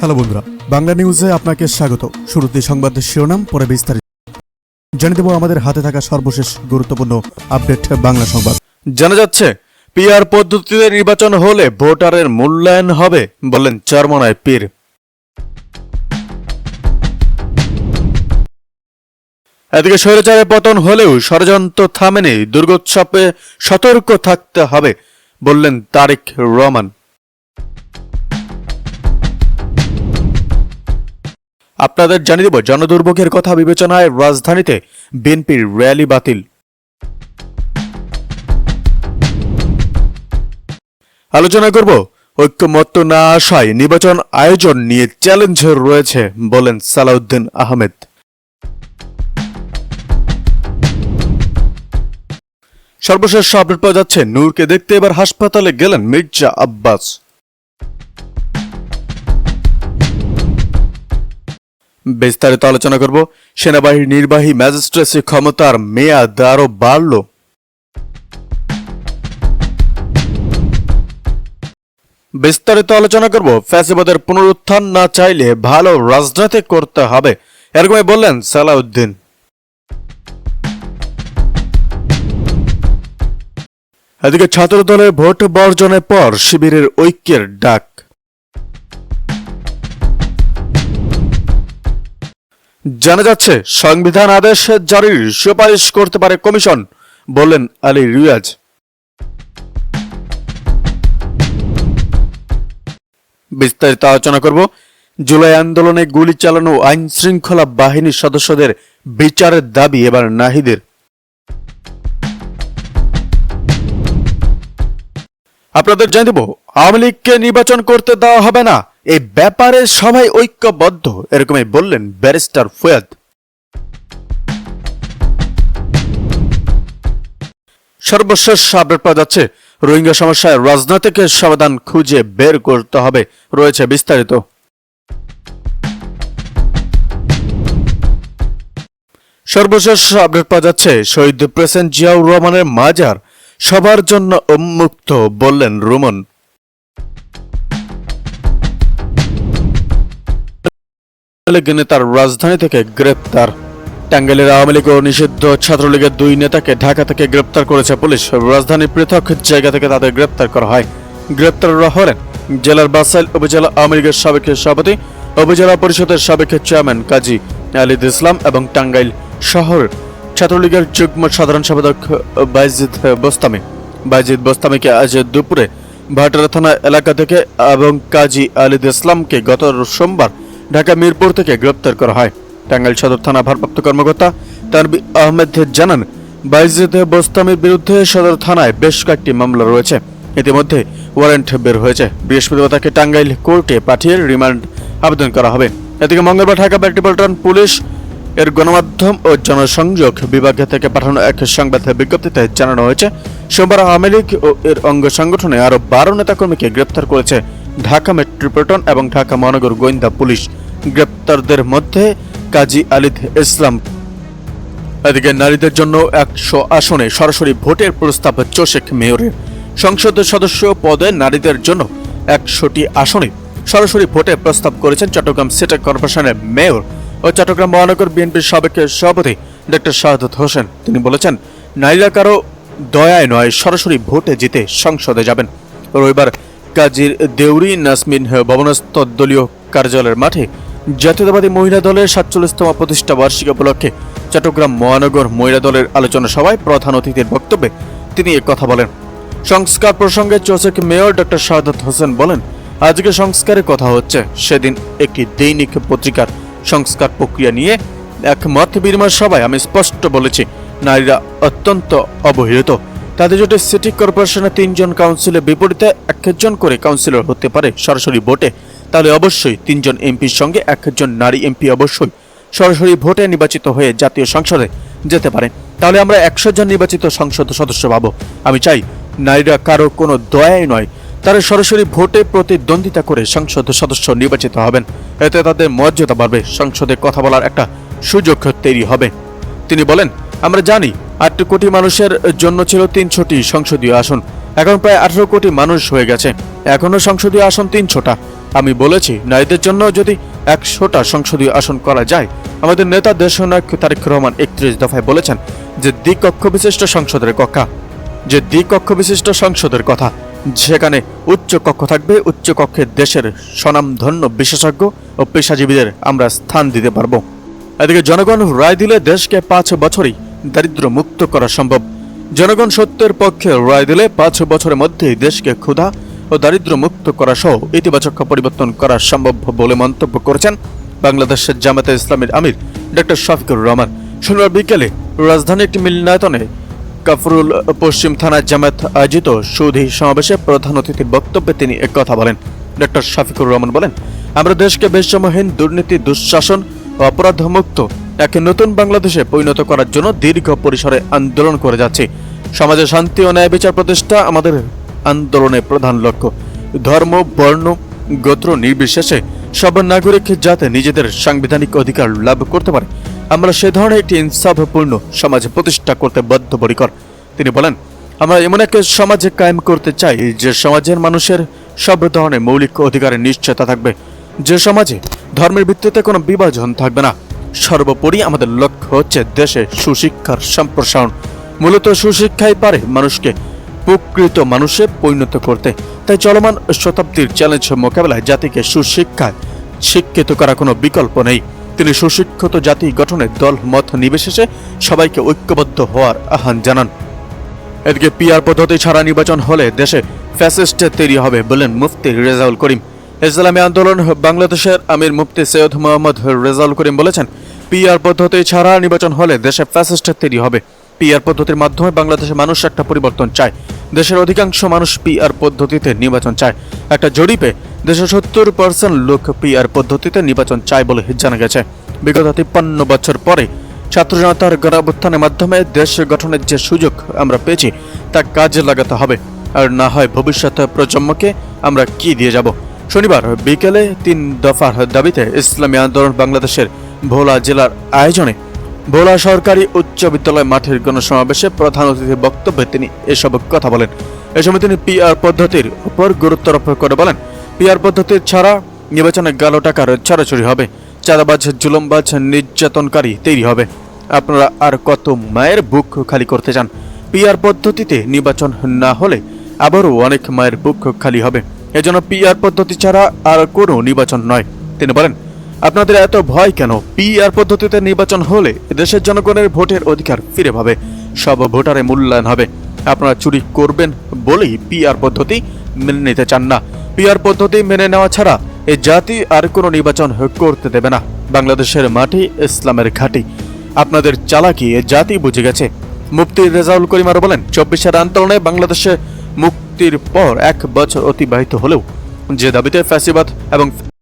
Hello বন্ধুরা, বাংলা নিউজে আপনাকে স্বাগত। শুরুতে সংবাদের শিরোনাম, পরে বিস্তারিত। জানিয়ে দেব আমাদের হাতে থাকা সর্বশেষ গুরুত্বপূর্ণ আপডেট বাংলা সংবাদ। জানা যাচ্ছে, পিআর পদ্ধতিতে নির্বাচন হলে ভোটারের মূল্যায়ন হবে বললেন চরমনায় পীর। এদিকে স্বৈরাচারের পতন হলেও ষড়যন্ত্র থামেনি, দুর্গোৎসবে সতর্ক থাকতে হবে বললেন তারেক রহমান। আপনাদের জানিয়ে দেব, জনদুর্ভোগের কথা বিবেচনায় রাজধানীতে বিএনপির র্যালি বাতিল। আলোচনা করব, ঐক্যমত্য না আসায় নির্বাচন আয়োজন নিয়ে চ্যালেঞ্জ রয়েছে বলেন সালাউদ্দিন আহমেদ। সর্বশেষ আপডেট পাওয়া যাচ্ছে, নূরকে দেখতে এবার হাসপাতালে গেলেন মির্জা আব্বাস। বিস্তারিত আলোচনা করব। সেনাবাহিনীর নির্বাহী ম্যাজিস্ট্রেসি ক্ষমতার মেয়াদ আরও বাড়ল। বিস্তারিত আলোচনা করব। ফ্যাসিবাদের পুনরুত্থান না চাইলে ভালো রাজনীতি করতে হবে। এরকমই বললেন সালাউদ্দিন। এদিকে ছাত্র দলের ভোট বর্জনের পর শিবিরের ঐক্যের ডাক। জানা যাচ্ছে, সংবিধান আদেশ জারির সুপারিশ করতে পারে কমিশন, বললেন আলী রিয়াজ। বিস্তারিত আলোচনা করব। জুলাই আন্দোলনে গুলি চালানো আইন শৃঙ্খলা বাহিনীর সদস্যদের বিচারের দাবি এবার নাহিদের। আপনাদের জানিয়ে দেব, আওয়ামী লীগকে নির্বাচন করতে দেওয়া হবে না। এই ব্যাপারে সবাই ঐক্যবদ্ধ এরকমই বললেন ব্যারিস্টার ফয়াদ। সর্বশেষ আপডেট পাওয়া যাচ্ছে, রোহিঙ্গা সমস্যায় রাজনৈতিক সমাধান খুঁজে বের করতে হবে, রয়েছে বিস্তারিত। সর্বশেষ আপডেট পাওয়া যাচ্ছে, শহীদ প্রেসেন্ট জিয়াউর রহমানের মাজার, সবার জন্য উন্মুক্ত বললেন রুমন। লীগ নেতার রাজধানী থেকে গ্রেপ্তার। টাঙ্গাইলের আওয়ামী লীগ ও নিষিদ্ধ ছাত্রলীগের দুই নেতাকে ঢাকা থেকে গ্রেপ্তার করেছে পুলিশ। রাজধানীর পৃথক জায়গা থেকে তাদের গ্রেপ্তার করা হয়। গ্রেপ্তাররা হলেন জেলার বাসাইল উপজেলা আওয়ামী লীগের সাবেক সভাপতি, উপজেলা পরিষদের সাবেক চেয়ারম্যান কাজী আলিদ ইসলাম এবং টাঙ্গাইল শহর ছাত্রলীগের যুগ্ম সাধারণ সম্পাদক বাইজিদ বোস্তামি। বাইজিদ বোস্তামিকে আজ দুপুরে ভাটারা থানা এলাকা থেকে এবং কাজী আলিদ ইসলামকে গত সোমবার ঢাকা মিরপুর থেকে গ্রেপ্তার করা হয়। টাঙ্গাইল সদর থানা ভারপ্রাপ্ত কর্মকর্তা তানবি আহমেদ জানান, বাইজিদ বোস্তামির বিরুদ্ধে সদর থানায় বেশ কয়েকটি মামলা রয়েছে। ইতিমধ্যে ওয়ারেন্ট বের হয়েছে। বৃহস্পতিবার তাকে টাঙ্গাইল কোর্টে পাঠিয়ে রিমান্ড আবেদন করা হবে। এদিকে মঙ্গলবার ঢাকা মেট্রোপলিটন পুলিশ এর গণমাধ্যম ও জনসংযোগ বিভাগ থেকে পাঠানো এক সংবাদ বিজ্ঞপ্তিতে জানানো হয়েছে। সোমবার আওয়ামী লীগ ও এর অঙ্গ সংগঠনে আরও বারো নেতাকর্মীকে গ্রেপ্তার করেছে। ঢাকা মেট্রোপলিটন এবং ঢাকা মহানগর গোয়েন্দা পুলিশ গ্রেপ্তারদের মধ্যে কাজী আলিদ ইসলাম। এদিকে নারীদের জন্য একশো আসনে সরাসরি ভোটের প্রস্তাব চোশেক মেয়রের। সংসদের সদস্য পদে নারীদের জন্য একশোটি আসনে সরাসরি ভোটের প্রস্তাব করেছেন চট্টগ্রাম সিটি কর্পোরেশনের মেয়র ও চট্টগ্রাম মহানগর বিএনপির সাবেক সভাপতি ডক্টর শাহাদত হোসেন। তিনি বলেছেন, নারীরা কারও দয়ায় নয়, সরাসরি ভোটে জিতে সংসদে যাবেন। রবিবার কাজীর দেউরি নাসমিন ভবনস্থ দলীয় কার্যালয়ের মাঠে জাতীয়তাবাদী মহিলা দলের সাতচল্লিশতম প্রতিষ্ঠা বার্ষিকী উপলক্ষে চট্টগ্রাম মহানগর মহিলা দলের আলোচনা সভায় প্রধান অতিথির বক্তব্যে তিনি কথা বলেন। সংস্কার প্রসঙ্গে চোসেক মেয়র ডক্টর শাহাদত হোসেন বলেন, আজকে সংস্কারের কথা হচ্ছে। সেদিন একটি দৈনিক পত্রিকার সংস্কার প্রক্রিয়া নিয়ে এক মত বিনিময় সভায় আমি স্পষ্ট বলেছি, নারীরা অত্যন্ত অবহেলিত। তাদের জোটে সিটি কর্পোরেশনের তিনজন কাউন্সিলের বিপরীতে একজন করে কাউন্সিলর হতে পারে সরাসরি ভোটে। তাহলে অবশ্যই তিনজন এমপির সঙ্গে একজন নারী এমপি অবশ্যই সরাসরি ভোটে নির্বাচিত হয়ে জাতীয় সংসদে যেতে পারে। তাহলে আমরা একশো জন নির্বাচিত সংসদ সদস্য পাবো। আমি চাই নারীরা কারও কোনো দয়াই নয়। তারা সরাসরি ভোটে প্রতিদ্বন্দ্বিতা করে সংসদ সদস্য নির্বাচিত হবেন। এতে তাদের মর্যাদা বাড়বে। সংসদে কথা বলার একটা সুযোগ তৈরি হবে। তিনি বলেন, আমরা জানি আট কোটি মানুষের জন্য ছিল তিনশোটি সংসদীয় আসন। এখন প্রায় আঠারো কোটি মানুষ হয়ে গেছে। এখনও সংসদীয় আসন তিনশোটা। আমি বলেছি, নারীদের জন্য যদি একশোটা সংসদীয় আসন করা যায়, আমাদের নেতা দেশনায়ক তারেক রহমান একত্রিশ দফায় বলেছেন যে দ্বিকক্ষ বিশিষ্ট সংসদের কক্ষা যে দ্বিকক্ষ বিশিষ্ট সংসদের কথা। যেখানে উচ্চ কক্ষ থাকবে, উচ্চ কক্ষে দেশের স্বনামধন্য বিশেষজ্ঞ ও পেশাজীবীদের আমরা স্থান দিতে পারব। এদিকে জনগণ রায় দিলে দেশকে পাঁচ বছরই দারিদ্র মুক্ত করা সম্ভব। জনগণ সত্যের পক্ষে রায় দিলে পাঁচ বছরের মধ্যেই দেশকে ক্ষুধা ও দারিদ্র মুক্ত করা সহ ইতিবাচক পরিবর্তন করা সম্ভব বলে মন্তব্য করেছেন বাংলাদেশের জামাতে ইসলামের আমির ডক্টর শফিকুর রহমান। শনিবার বিকেলে রাজধানী একটি মিলনায়তনে কাফরুল পশ্চিম থানার জামাত আয়োজিত সুধী সমাবেশে প্রধান অতিথির বক্তব্যে তিনি একথা বলেন। ডক্টর শফিকুর রহমান বলেন, আমরা দেশকে বেশমহীন দুর্নীতি, দুঃশাসন অপরাধমুক্ত এক নতুন বাংলাদেশে পরিণত করার জন্য দীর্ঘ পরিসরে আন্দোলন করে যাচ্ছে। সমাজে শান্তি ও ন্যায় বিচার প্রতিষ্ঠা আমাদের আন্দোলনের প্রধান লক্ষ্য। ধর্ম, বর্ণ, গোত্র নির্বিশেষে সব নাগরিক যাতে নিজেদের সাংবিধানিক অধিকার লাভ করতে পারে, আমরা সে ধরনের একটি ইনসাফপূর্ণ সমাজ প্রতিষ্ঠা করতে বদ্ধপরিকর তিনি বলেন, আমরা এমন এক সমাজে কায়েম করতে চাই যে সমাজের মানুষের সব ধরনের মৌলিক অধিকারের নিশ্চয়তা থাকবে। যে সমাজে ধর্মের ভিত্তিতে কোনো বিভাজন থাকবে না। সর্বোপরি আমাদের লক্ষ্য হচ্ছে দেশে সুশিক্ষার সম্প্রসারণ। মূলত সুশিক্ষাই পারে মানুষকে প্রকৃত মানুষে পরিণত করতে। তাই চলমান শতাব্দীর চ্যালেঞ্জ মোকাবেলায় জাতিকে সুশিক্ষায় শিক্ষিত করা কোনো বিকল্প নেই। তিনি সুশিক্ষিত জাতি গঠনের দল, মত, নির্বিশেষে সবাইকে ঐক্যবদ্ধ হওয়ার আহ্বান জানান। এদিকে পিআর পদ্ধতি ছাড়া নির্বাচন হলে দেশে ফ্যাসিস্ট তৈরি হবে বলেন মুফতি রেজাউল করিম। ইসলামী আন্দোলন, বাংলাদেশের আমির মুফতি সৈয়দ মোহাম্মদ রেজাউল করিম বলেছেন, পিআর পদ্ধতি ছাড়া নির্বাচন হলে দেশে ফ্যাসিস্ট তৈরি হবে। পিআর পদ্ধতির মাধ্যমে বাংলাদেশের মানুষ একটা পরিবর্তন চায়। দেশের অধিকাংশ মানুষ পিআর পদ্ধতিতে নির্বাচন চায়। একটা জরিপে দেশের সত্তর পার্সেন্ট লোক পিআর পদ্ধতিতে নির্বাচন চায় বলে জানা গেছে। বিগত তিপ্পান্ন বছর পরে ছাত্র জনতার গণঅভ্যুত্থানের মাধ্যমে দেশ গঠনের যে সুযোগ আমরা পেয়েছি, তা কাজে লাগাতে হবে। আর না হয় ভবিষ্যৎ প্রজন্মকে আমরা কি দিয়ে যাব? শনিবার বিকেলে তিন দফার দাবিতে ইসলামী আন্দোলন বাংলাদেশের ভোলা জেলার আয়োজনে ভোলা সরকারি উচ্চ বিদ্যালয় মাঠের গণসমাবেশে প্রধান অতিথির বক্তব্যে তিনি এসব কথা বলেন। এ সময় তিনি পিআর পদ্ধতির উপর গুরুত্ব আরোপ করে বলেন, পিআর পদ্ধতির ছাড়া নির্বাচনে গালো টাকার ছাড়াছড়ি হবে, চাঁদাবাজ, জুলমবাজ, নির্যাতনকারী তৈরি হবে। আপনারা আর কত মায়ের বুক খালি করতে চান? পিআর পদ্ধতিতে নির্বাচন না হলে আবারও অনেক মায়ের বুক খালি হবে। এজন্য পিআর পদ্ধতি ছাড়া আর কোনো নির্বাচন নয়। তিনি বলেন, আপনাদের এত ভয় কেন? পিআর পদ্ধতিতে নির্বাচন হলে দেশের জনগণের ভোটের অধিকার ফিরে পাবে। সব ভোটারে মূল্যায়ন হবে। আপনারা চুরি করবেন বলেই পিআর পদ্ধতি মেনে নিতে চান না। পিআর পদ্ধতি মেনে নেওয়া ছাড়া এই জাতি আর কোনো নির্বাচন করতে দেবে না। বাংলাদেশের মাটি ইসলামের ঘাঁটি। আপনাদের চালাকি এ জাতি বুঝে গেছে। মুফতি রেজাউল করিম বলেন, চব্বিশের আন্দোলনে বাংলাদেশে মুক্তির পর এক বছর অতিবাহিত হলেও যে দাবিতে ফ্যাসিবাদ এবং